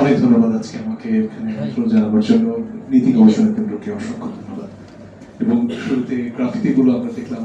অনেক ধন্যবাদ আজকে আমাকে এখানে জানাবার জন্য। নীতি গবেষণা কেন্দ্রকে অসংখ্য ধন্যবাদ। এবং শুরুতে গ্রাফিতি গুলো আমরা দেখলাম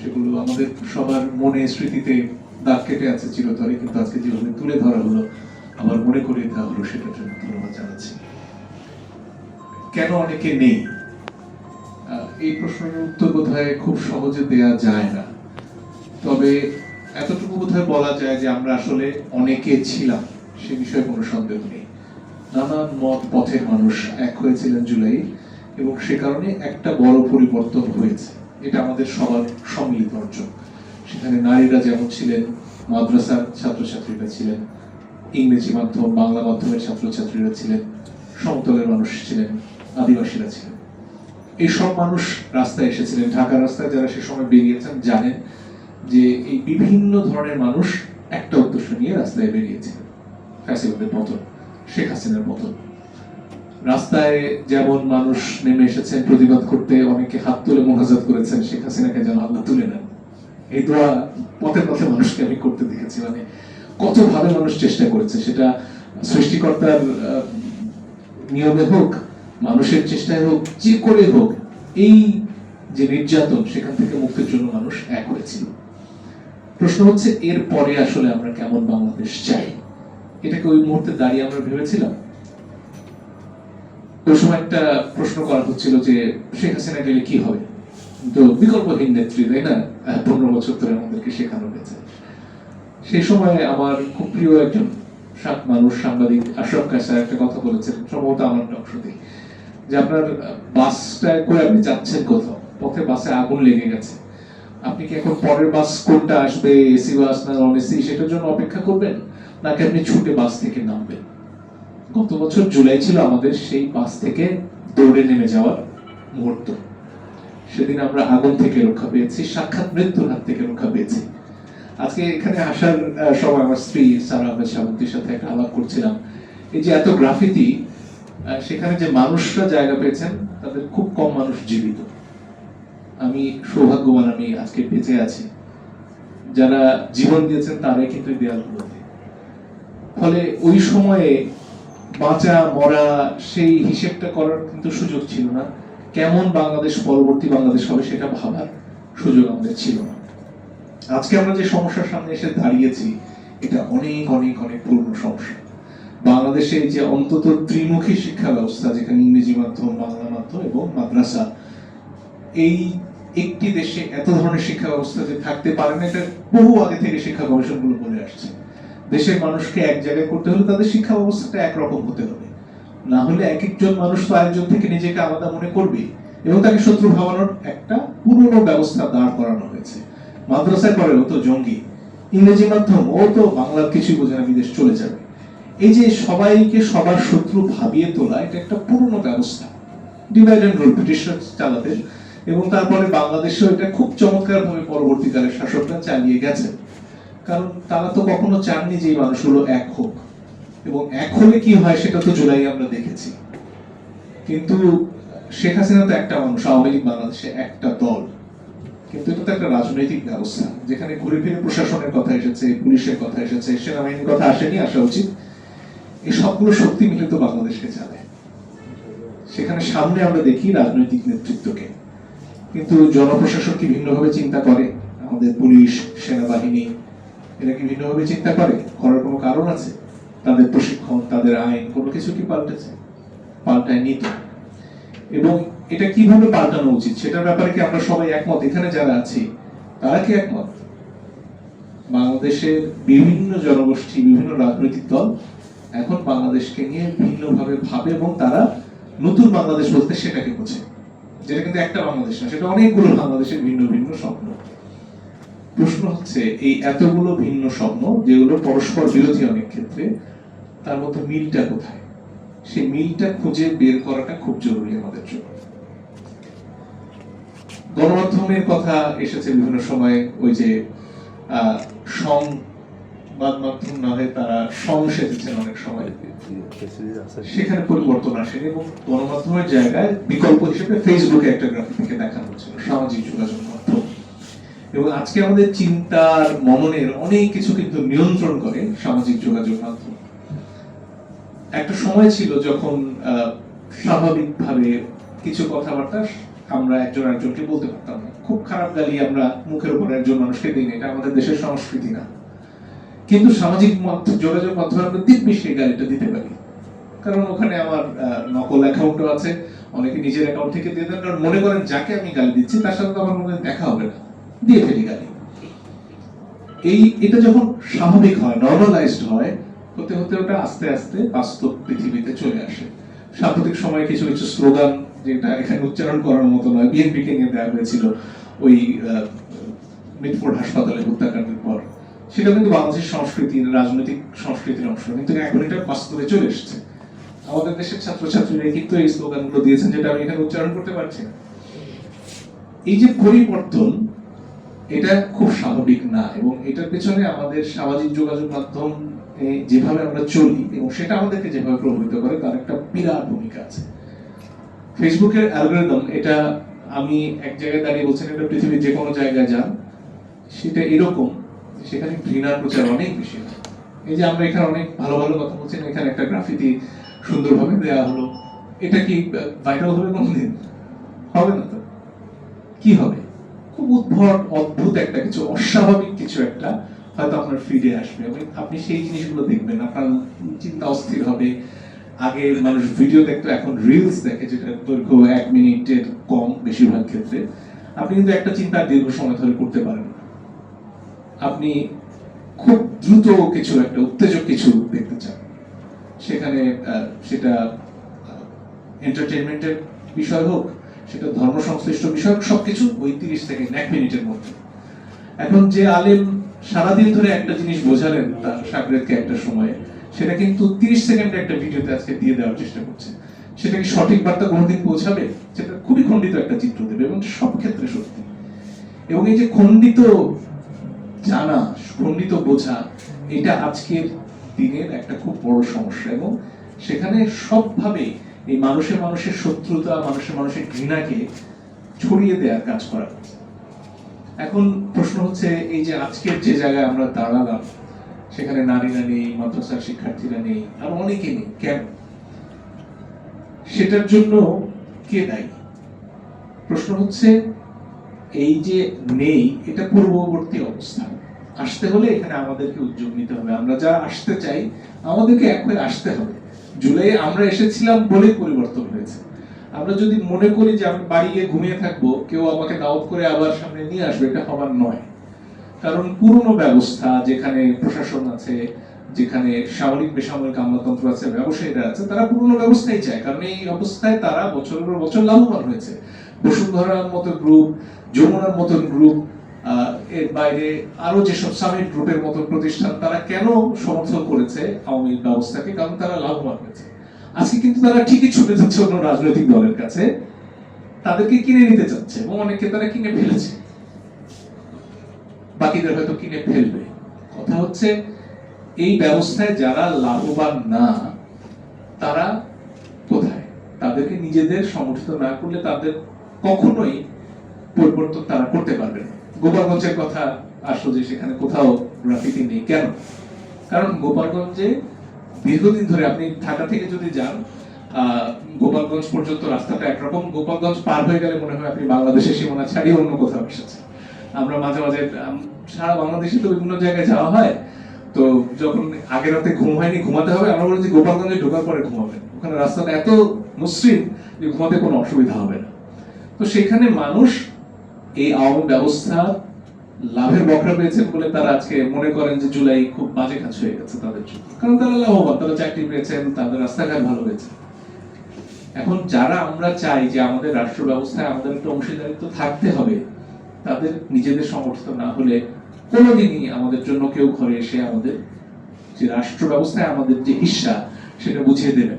সেগুলো আমাদের সবার মনে স্মৃতিতে দাগ কেটে আছে চিরতরে কিন্তু আজকে যেভাবে তুলে ধরা হলো আমার মনে করিয়ে দেওয়া হলো সেটার জন্য ধন্যবাদ জানাচ্ছি। কেন অনেকে নেই? এই প্রশ্নের উত্তর বোধহয় খুব সহজে দেয়া যায় না। তবে এতটুকু বোধহয় বলা যায় যে আমরা আসলে অনেকে ছিলাম। সে বিষয়ে কোনো সন্দেহ নেই। নানান মত পথের মানুষ এক হয়েছিলেন জুলাই, এবং সে কারণে একটা বড় পরিবর্তন হয়েছে। এটা আমাদের সবার সম্মিলিত অর্জন। সেখানে নারীরা যেমন ছিলেন, মাদ্রাসার ছাত্রছাত্রীরা ছিলেন, ইংরেজি মাধ্যম, বাংলা মাধ্যমের ছাত্রছাত্রীরা ছিলেন, সমতলের মানুষ ছিলেন, আদিবাসীরা ছিলেন। এইসব মানুষ রাস্তায় এসেছিলেন। ঢাকা রাস্তায় যারা সে সময় বেরিয়েছেন জানেন যে এই বিভিন্ন ধরনের মানুষ একটা উদ্দেশ্য নিয়ে রাস্তায় বেরিয়েছিলেন ফ্যাসিবাদের পতন, শেখ হাসিনার পতন। রাস্তায় যেমন মানুষ নেমে এসেছেন, প্রতিবাদ করতে অনেকে হাত তুলে মোনাজাত করেছেন, শেখ হাসিনাকে যেন আল্লাহ তুলে নেন। এই দোয়া পথে পথে মানুষকে আমি করতে দেখেছি মানে কত ভাবে মানুষ চেষ্টা করেছে সেটা সৃষ্টিকর্তার নিয়মে হোক, মানুষের চেষ্টায় হোক, যে করে হোক, এই যে নির্যাতন সেখান থেকে মুক্তির জন্য মানুষ এক হয়েছিল। প্রশ্ন হচ্ছে, এর পরে আসলে আমরা কেমন বাংলাদেশ চাই? এটাকে ওই মুহূর্তে দাঁড়িয়ে আমরা ভেবেছিলাম। ওই সময় একটা প্রশ্ন করা হচ্ছিল যে, শেখ হাসিনা গেলে কি হবে? তো বিকল্পহীন নেত্রী, তাই না? পনেরো বছর ধরে আমাদেরকে শেখানো হয়েছে। সেই সময় আমার খুব প্রিয় একজন সাত মানুষ সাংবাদিক আশরাফ কাসার একটা কথা বলেছেন, সম্ভবত আমার অংশতেই যে আপনার বাসটা করে আপনি যাচ্ছেন কোথাও, পথে বাসে আগুন লেগে গেছে। আপনি কি এখন পরের বাস কোনটা আসবে, এসি বাস না নন এসি সেটার জন্য অপেক্ষা করবেন? নাকি আপনি ছুটে বাস থেকে নামবেন। গত বছর জুলাই ছিল আমাদের সেই বাস থেকে দৌড়ে নেমে যাওয়ার মুহূর্ত। সেদিন আমরা আগুন থেকে রক্ষা পেয়েছি, সাক্ষাৎ মৃত্যুর হাত থেকে রক্ষা পেয়েছি। আজকে এখানে আসার সময় আমার স্ত্রী সারা আহমেদ সামন্তীর সাথে একটা আলাপ করছিলাম। এই যে এত গ্রাফিতি সেখানে যে মানুষরা জায়গা পেয়েছেন, তাদের খুব কম মানুষ জীবিত। আমি সৌভাগ্যবান আমি আজকে বেঁচে আছি। যারা জীবন দিয়েছেন, তারাই কিন্তু দেয়ালগুলোতে। ফলে ওই সময়ে বাঁচা, মরা সেই হিসেবটা করার কিন্তু সুযোগ ছিল না। কেমন বাংলাদেশ, পরবর্তী বাংলাদেশ হবে সেটা ভাবার সুযোগ আমাদের ছিল না। আজকে আমরা যে সমস্যার সামনে এসে দাঁড়িয়েছি, এটা অনেক অনেক অনেক পুরনো সমস্যা। বাংলাদেশে যে অন্তত ত্রিমুখী শিক্ষা ব্যবস্থা, যেখানে ইংরেজি মাধ্যম, বাংলা মাধ্যম এবং মাদ্রাসা, এই একটি দেশে এত ধরনের শিক্ষা ব্যবস্থা যে থাকতে পারে না, এটা বহু আগে থেকে শিক্ষা গবেষণাগুলো বলে আসছে। দেশের মানুষকে এক জায়গায় করতে হলে তাদের শিক্ষা ব্যবস্থাটা একরকম হতে হবে। না হলে এক একজন মানুষ তো আরেকজন থেকে নিজেকে আলাদা মনে করবে এবং তাকে শত্রু ভাবানোর একটা পুরনো ব্যবস্থা দাঁড় করানো হয়েছে। মাদ্রাসায় পড়ে ও তো জঙ্গি। ইংরেজি মাধ্যম, ও তো বাংলার কিছুই বোঝে না, বিদেশ চলে যাবে। এই যে সবাইকে সবার শত্রু ভাবিয়ে তোলা, এটা একটা পুরনো ব্যবস্থা। ডিভাইড অ্যান্ড রুল ব্রিটিশরা চালাতেন এবং তারপরে বাংলাদেশেও এটা খুব চমৎকার ভাবে পরবর্তীকালে শাসকরা চালিয়ে গেছেন কারণ তারা তো কখনো চাননি যে মানুষগুলো এক হোক। এবং এক হলে কি হয় সেটা তো জুলাই আমরা দেখেছি। কিন্তু শেখ হাসিনা তো একটা মানুষ, আওয়ামী লীগ বাংলাদেশে একটা দল। কিন্তু এটা তো একটা রাজনৈতিক ব্যবস্থা, যেখানে ঘুরে ফিরে প্রশাসনের কথা এসেছে, পুলিশের কথা এসেছে, সেনাবাহিনীর কথা আসেনি, আসা উচিত। এই সবগুলো শক্তি মিলে তো বাংলাদেশকে চালায়। সেখানে সামনে আমরা দেখি রাজনৈতিক নেতৃত্বকে। কিন্তু জনপ্রশাসন কি ভিন্নভাবে চিন্তা করে? আমাদের পুলিশ, সেনাবাহিনী এরা কি ভিন্নভাবে চিন্তা করে? করার কোনো কারণ আছে? তাদের প্রশিক্ষণ, তাদের আইন, কোনো কিছু কি পাল্টেছে? পাল্টায়নি তো। এবং এটা কীভাবে পাল্টানো উচিত? সেটার ব্যাপারে কি আমরা সবাই একমত? এখানে যারা আছি, তারা কি একমত? বাংলাদেশের বিভিন্ন জনগোষ্ঠী, বিভিন্ন রাজনৈতিক দল এখন বাংলাদেশকে নিয়ে ভিন্নভাবে ভাবে এবং তারা নতুন বাংলাদেশ বলতে সেটাকে বোঝে। যেটা কিন্তু একটা বাংলাদেশ না, সেটা অনেকগুলো বাংলাদেশের ভিন্ন ভিন্ন স্বপ্ন। প্রশ্ন হচ্ছে, এই এতগুলো ভিন্ন স্বপ্ন যেগুলো পরস্পর বিরোধী অনেক ক্ষেত্রে, তার মধ্যে মিলটা কোথায়? সেই মিলটা খুঁজে বের করাটা খুব জরুরি আমাদের জন্য। গণমাধ্যমের কথা এসেছে বিভিন্ন সময়, ওই যে সংবাদ মাধ্যম না হয়ে তারা সং অনেক সময়। সেখানে পরিবর্তন আসেনি এবং গণমাধ্যমের জায়গায় বিকল্প হিসেবে ফেসবুকে একটা গ্রাফিকে দেখানো হচ্ছিল, সামাজিক যোগাযোগ এবং আজকে আমাদের চিন্তার মননের অনেক কিছু কিন্তু নিয়ন্ত্রণ করে সামাজিক যোগাযোগ মাধ্যম। একটা সময় ছিল যখন স্বাভাবিকভাবে কিছু কথাবার্তা আমরা একজন একজনকে বলতে পারতাম না। খুব খারাপ গালি আমরা মুখের উপর একজন মানুষকে দিই এটা আমাদের দেশের সংস্কৃতি না। কিন্তু সামাজিক যোগাযোগ মাধ্যমে আমরা দিব্যি সেই গালিটা দিতে পারি। কারণ ওখানে আমার নকল অ্যাকাউন্টও আছে, অনেকে নিজের অ্যাকাউন্ট থেকে দিয়ে দেন, কারণ মনে করেন যাকে আমি গালি দিচ্ছি, তার সাথে তো আমার মনে দেখা হবে না। দিয়ে ফেলি গালি এই, এটা যখন স্বাভাবিক হয় নর্মালাইজড হয়, হতে হতে ওটা আস্তে আস্তে বাস্তব পৃথিবীতে চলে আসে। সাম্প্রতিক সময়ে কিছু কিছু স্লোগান যেটা এখানে উচ্চারণ করার মতো নয় বিএনপিকে নিয়ে দেওয়া হয়েছিল ওই মিটফোর্ড হাসপাতালে হত্যাকাণ্ডের পর। সেটা কিন্তু বাংলাদেশের সংস্কৃতি, রাজনৈতিক সংস্কৃতির অংশ, কিন্তু এখন এটা বাস্তবে চলে এসেছে। আমাদের দেশের ছাত্রছাত্রীরা কিন্তু এই স্লোগানগুলো দিয়েছেন, যেটা আমি এখানে উচ্চারণ করতে পারছি না। এই যে পরিবর্তন এটা খুব স্বাভাবিক না, এবং এটার পেছনে আমাদের সামাজিক যোগাযোগ মাধ্যম যেভাবে আমরা চলি, এবং সেটা আমাদেরকে যেভাবে প্রভাবিত করে, তার একটা বিরাট ভূমিকা আছে। ফেসবুকের অ্যালগোরিদম এটা আমি এক জায়গায় দাঁড়িয়ে বলছেন এটা পৃথিবীর যে কোনো জায়গায় যান, সেটা এরকম, সেখানে ঘৃণার প্রচার অনেক বেশি এই যে আমরা এখানে অনেক ভালো ভালো কথা বলছি এখানে একটা গ্রাফিতি সুন্দরভাবে দেওয়া হলো, এটা কি ভাইরাল হবে কোনদিন? হবে না তো? কি হবে? খুব উদ্ভট, অদ্ভুত একটা কিছু, অস্বাভাবিক কিছু একটা হয়তো আপনার ফিরে আসবে। এবং আপনি সেই জিনিসগুলো দেখবেন, আপনার চিন্তা অস্থির হবে। আগে মানুষ ভিডিও দেখতো, এখন রিলস দেখে, যেটা দৈর্ঘ্য এক মিনিটের কম বেশিরভাগ ক্ষেত্রে। আপনি কিন্তু একটা চিন্তা দীর্ঘ সময় ধরে করতে পারেন আপনি খুব দ্রুত কিছু একটা, উত্তেজক কিছু দেখতে চান। সেখানে সেটা এন্টারটেনমেন্টের বিষয় হোক সেটা ধর্ম সংশ্লিষ্ট বিষয় সবকিছু ওই তিরিশ থেকে এক মিনিটের মধ্যে। এখন যে আলেম সারাদিন ধরে একটা জিনিস বোঝালেন তার সাগরেদকে একটা সময়ে, সেটা কিন্তু তিরিশ সেকেন্ডে একটা ভিডিওতে আজকে দিয়ে দেওয়ার চেষ্টা করছে। সেটা কি সঠিক বার্তা কোনোদিন পৌঁছাবে? সেটা খুবই খণ্ডিত একটা চিত্র দেবে এবং সব ক্ষেত্রে সত্যি। এবং এই যে খণ্ডিত জানা, খণ্ডিত বোঝা, এটা আজকের দিনের একটা খুব বড় সমস্যা এবং সেখানে সবভাবে এই মানুষের মানুষের শত্রুতা মানুষের মানুষের ঘৃণাকে ছড়িয়ে দেওয়ার কাজ করা এখন প্রশ্ন হচ্ছে, এই যে আজকের যে জায়গায় আমরা দাঁড়ালাম, সেখানে নারীরা নেই, মাদ্রাসার শিক্ষার্থীরা নেই, আর অনেকে নেই, কেন? সেটার জন্য কে দায়ী? প্রশ্ন হচ্ছে, এই যে নেই, এটা পূর্ববর্তী অবস্থা। আসতে হলে এখানে আমাদেরকে উদ্যোগ নিতে হবে। আমরা যা আসতে চাই, আমাদেরকে এক হয়ে আসতে হবে। জুলাই আমরা এসেছিলাম বলেই পরিবর্তন হয়েছে। আমরা যদি মনে করি যে আমি বাড়ি গিয়ে ঘুমিয়ে থাকব, কেউ আমাকে দাওয়াত করে আবার সামনে নিয়ে আসবে, এটা হবার নয়। কারণ পুরনো ব্যবস্থা যেখানে প্রশাসন আছে, যেখানে সামরিক বেসামরিক আমলাতন্ত্র আছে, ব্যবসায়ীরা আছে, তারা পুরনো ব্যবস্থাই চায়। কারণ এই অবস্থায় তারা বছরের পর বছর লাভবান হয়েছে। বসুন্ধরার মতো গ্রুপ যমুনার মতন গ্রুপ এর বাইরে আরও যেসব সামিট গ্রুপের মতো প্রতিষ্ঠান, তারা কেন সমর্থন করেছে আওয়ামী লীগ ব্যবস্থাকে? কারণ তারা লাভবান হয়েছে। আজকে কিন্তু তারা ঠিকই ছুটে যাচ্ছে অন্য রাজনৈতিক দলের কাছে। তাদেরকে কিনে নিতে চাচ্ছে এবং অনেকে তারা কিনে ফেলেছে। বাকিদের হয়তো কিনে ফেলবে। কথা হচ্ছে, এই ব্যবস্থায় যারা লাভবান না, তারা কোথায়? তাদেরকে নিজেদের সমর্থিত না করলে তাদের কখনোই পরিবর্তন তারা করতে পারবে না। গোপালগঞ্জের কথা আসলো যে সেখানে কোথাও গ্রাফিতি নেই। কেন? কারণ গোপালগঞ্জে দীর্ঘদিন ধরে আপনি ঢাকা থেকে যদি যান গোপালগঞ্জ পর্যন্ত রাস্তাটা একরকম গোপালগঞ্জ পার হয়ে গেলে মনে হয় আপনি বাংলাদেশের সীমানা ছাড়িয়ে অন্য কোথাও এসেছেন। আমরা মাঝে মাঝে সারা বাংলাদেশে তো বিভিন্ন জায়গায় যাওয়া হয়। তো যখন আগের রাতে ঘুম হয়নি, ঘুমাতে হবে, আমরা বলি যে গোপালগঞ্জে ঢোকার পরে ঘুমাবেন। ওখানে রাস্তাটা এত মসৃণ যে ঘুমাতে কোনো অসুবিধা হবে না। তো সেখানে মানুষ এই আওয়ামী ব্যবস্থা লাভের বকরা পেয়েছেন বলে তারা আজকে মনে করেন যে জুলাই খুব বাজে কাজ হয়ে গেছে তাদের জন্য। কারণ তারা লাভবান, তারা চাকরি পেয়েছেন, তাদের রাস্তাঘাট ভালো হয়েছে। এখন যারা আমরা চাই যে আমাদের রাষ্ট্র ব্যবস্থায় আমাদের একটা অংশীদারিত্ব থাকতে হবে, তাদের নিজেদের সমর্থিত না হলে কোনোদিনই আমাদের জন্য কেউ ঘরে এসে আমাদের যে রাষ্ট্র ব্যবস্থায় আমাদের যে হিস্সা, সেটা বুঝিয়ে দেবে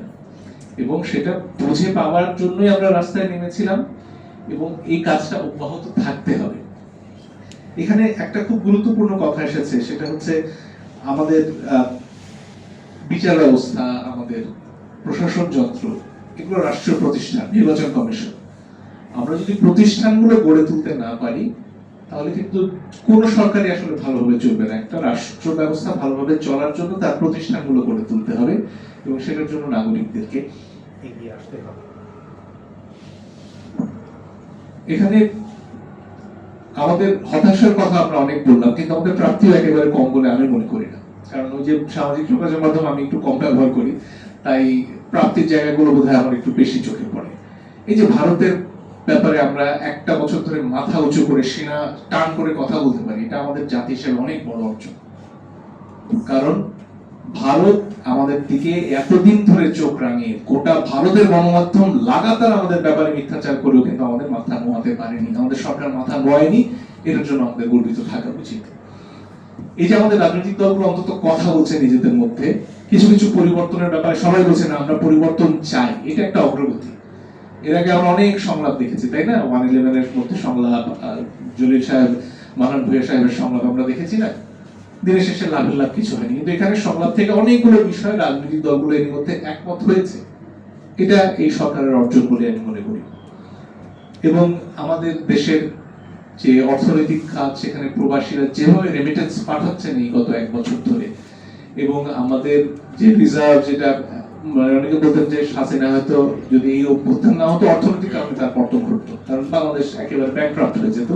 এবং সেটা বুঝে পাওয়ার জন্যই আমরা রাস্তায় নেমেছিলাম। এবং এই কাজটা অব্যাহত থাকতে হবে। এখানে একটা খুব গুরুত্বপূর্ণ কথা এসেছে, সেটা হচ্ছে আমাদের বিচার ব্যবস্থা, আমাদের প্রশাসন যন্ত্র, এগুলো রাষ্ট্রীয় প্রতিষ্ঠান, নির্বাচন কমিশন। আমরা যদি প্রতিষ্ঠানগুলো গড়ে তুলতে না পারি, তাহলে কিন্তু কোন সরকারই আসলে ভালোভাবে চলবে না। একটা রাষ্ট্র ব্যবস্থা ভালোভাবে চলার জন্য তার প্রতিষ্ঠানগুলো গড়ে তুলতে হবে এবং সেটার জন্য নাগরিকদেরকে এগিয়ে আসতে হবে। এখানে আমাদের হতাশার কথা আমরা অনেক বললাম, কিন্তু আমাদের প্রাপ্তিও একেবারে কম বলে আমি মনে করি না। কারণ ওই যে সামাজিক যোগাযোগ মাধ্যম আমি একটু কম ব্যবহার করি, তাই প্রাপ্তির জায়গাগুলো বোধ হয় আমার একটু বেশি চোখে পড়ে। এই যে ভারতের ব্যাপারে আমরা একটা বছর ধরে মাথা উঁচু করে সেনা টান করে কথা বলতে পারি, এটা আমাদের জাতি হিসেবে অনেক বড় অর্জন। কারণ ভারত আমাদের দিকে এতদিন ধরে চোখ রাঙিয়ে, গোটা ভারতের গণমাধ্যম লাগাতার আমাদের ব্যাপারে মিথ্যাচার করেও কিন্তু আমাদের মাথা নোয়াতে পারেনি, আমাদের সরকার মাথা নোয়ায়নি এটার জন্য আমাদের গর্বিত থাকা উচিত। এই যে আমাদের রাজনৈতিক দলগুলো অন্তত কথা বলছে নিজেদের মধ্যে, কিছু কিছু পরিবর্তনের ব্যাপারে সবাই বলছে, না, আমরা পরিবর্তন চাই। এটা একটা অগ্রগতি। এর আগে আমরা অনেক সংলাপ দেখেছি, তাই না? ওয়ান ইলেভেনের মধ্যে সংলাপ জলিল সাহেব, মানান ভুয়া সাহেবের সংলাপ আমরা দেখেছি না? দিনের শেষে লাভের লাভ কিছু হয়নি। কিন্তু এখানে সংলাপ থেকে অনেকগুলো বিষয় রাজনৈতিক দলগুলো এর মধ্যে একমত হয়েছে। এটা এই সরকারের অর্জন বলে আমি মনে করি। এবং আমাদের দেশের যে অর্থনৈতিক খাত সেখানে প্রবাসীরা যেভাবে রেমিটেন্স পাঠাচ্ছেন এই গত এক বছর ধরে, এবং আমাদের যে রিজার্ভ যেটা মানে অনেকে বলতেন যে হাসিনা হয়তো যদি এই অভ্যুত্থান না হতো, অর্থনৈতিক কারণে তার পতন ঘটতো। কারণ বাংলাদেশ একেবারে ব্যাংক্রাফ্ট হয়ে যেত।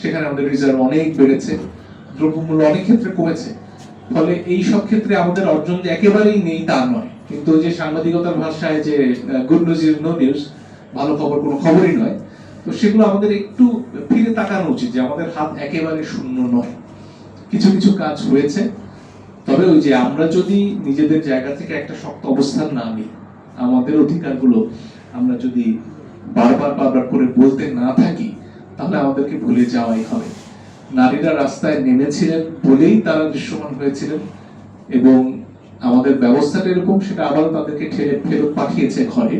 সেখানে আমাদের রিজার্ভ অনেক বেড়েছে। দ্রব্যমূল্য অনেক ক্ষেত্রে কমেছে। ফলে এই সব ক্ষেত্রে আমাদের অর্জন যে একেবারেই নেই তা নয়। কিন্তু যে সাংবাদিকতার ভাষায় যে good news is no news ভালো খবর কোনো খবরই নয়। তো সেগুলো আমাদের একটু ফিরে তাকানো উচিত যে আমাদের হাত একেবারে শূন্য নয়। কিছু কিছু কাজ হয়েছে। তবে ওই যে আমরা যদি নিজেদের জায়গা থেকে একটা শক্ত অবস্থান না নিই, আমাদের অধিকারগুলো আমরা যদি বারবার বারবার করে বলতে না থাকি, তাহলে আমাদেরকে ভুলে যাওয়াই হবে। নারীরা রাস্তায় নেমেছিলেন বলেই তারা দৃশ্যমান হয়েছিলেন এবং আমাদের ব্যবস্থাটা এরকম, সেটা আবারও তাদেরকে ঠেলে ফেরত পাঠিয়েছে ঘরে।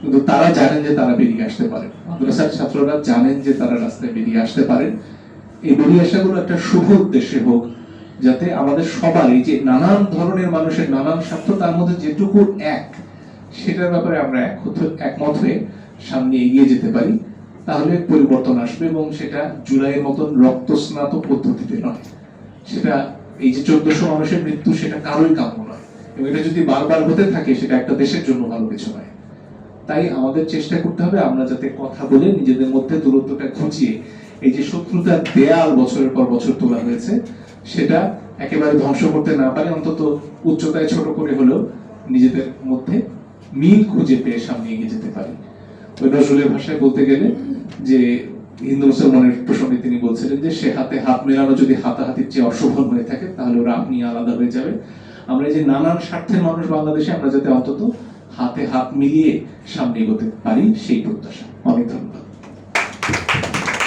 কিন্তু তারা জানেন যে তারা বেরিয়ে আসতে পারেন। মাদ্রাসার ছাত্ররা জানেন যে তারা রাস্তায় বেরিয়ে আসতে পারেন। এই বেরিয়ে আসাগুলো একটা শুভ উদ্দেশ্যে হোক, যাতে আমাদের সবার এই যে নানান ধরনের মানুষের নানান স্বার্থ, তার মধ্যে যেটুকু এক, সেটার ব্যাপারে আমরা এক একমত হয়ে সামনে এগিয়ে যেতে পারি। তাহলে পরিবর্তন আসবে এবং সেটা জুলাইয়ের মতন রক্তস্নাত পদ্ধতিতে নয়। সেটা এই যে চোদ্দশো মানুষের মৃত্যু, সেটা কারোই কাম্য নয়। এবং এটা যদি বারবার হতে থাকে, সেটা একটা দেশের জন্য ভালো কিছু নয়। তাই আমাদের চেষ্টা করতে হবে আমরা যাতে কথা বলে নিজেদের মধ্যে দূরত্বটা ঘুচিয়ে এই যে শত্রুতার দেয়াল বছরের পর বছর তোলা হয়েছে, সেটা একেবারে ধ্বংস করতে না পারে। অন্তত উচ্চতায় ছোট করে হলেও নিজেদের মধ্যে মিল খুঁজে পেয়ে সামনে এগিয়ে যেতে পারি। নজরুলের ভাষায় বলতে গেলে যে হিন্দু মুসলমানের প্রসঙ্গে তিনি বলছিলেন যে সে হাতে হাত মেলানো যদি হাতাহাতির চেয়ে অসফল হয়ে থাকে, তাহলে ওরা আপনি আলাদা হয়ে যাবে। আমরা যে নানান স্বার্থের মানুষ বাংলাদেশে, আমরা যাতে অন্তত হাতে হাত মিলিয়ে সামনে এগোতে পারি, সেই প্রত্যাশা। অনেক ধন্যবাদ।